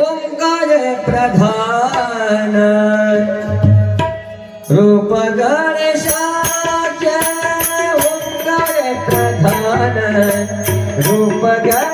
ओंकार प्रधान। रूप गणेशाचे ओंकार प्रधान। रूप गण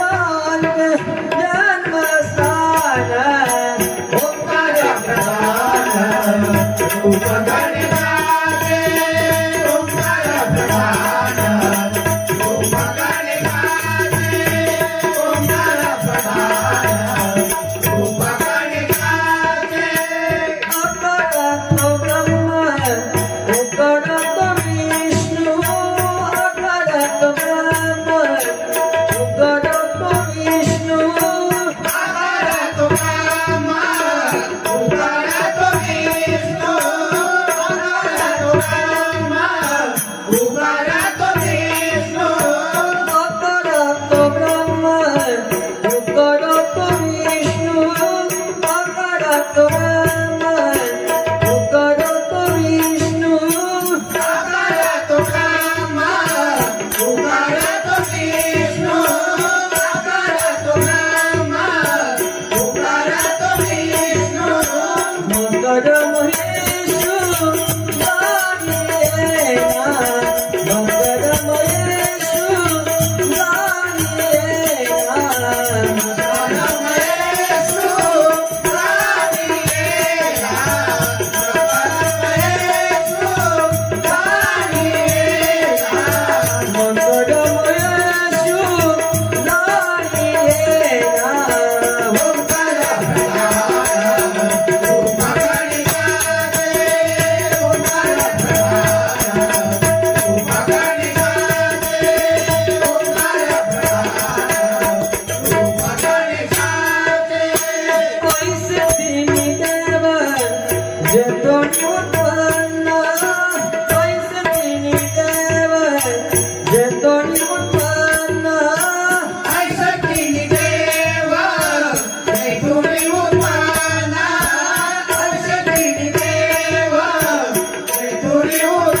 ঝুলিও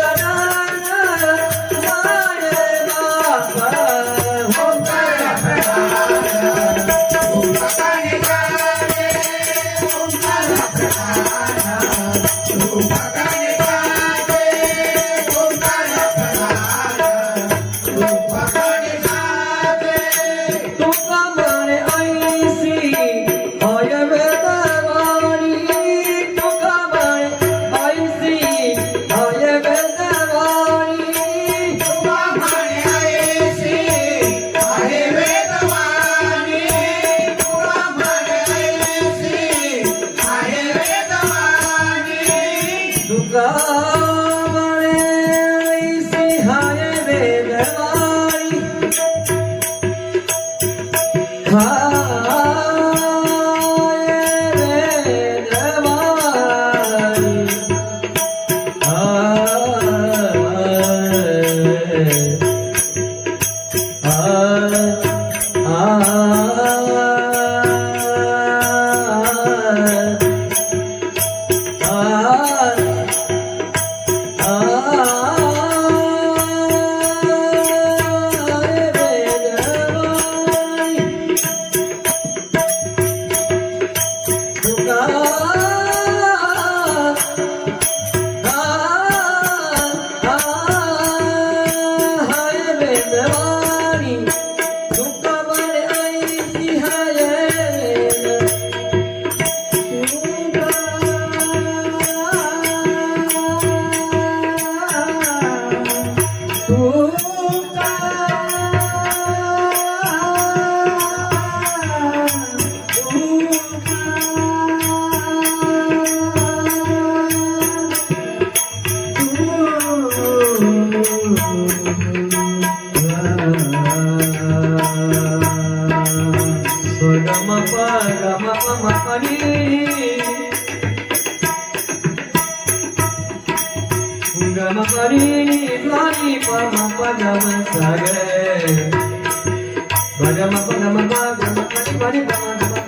love. સંગમ કરીને દ્વારી પમ પદમ સગે ભગમ પદમ ભાગમ પરિ પરિ પમ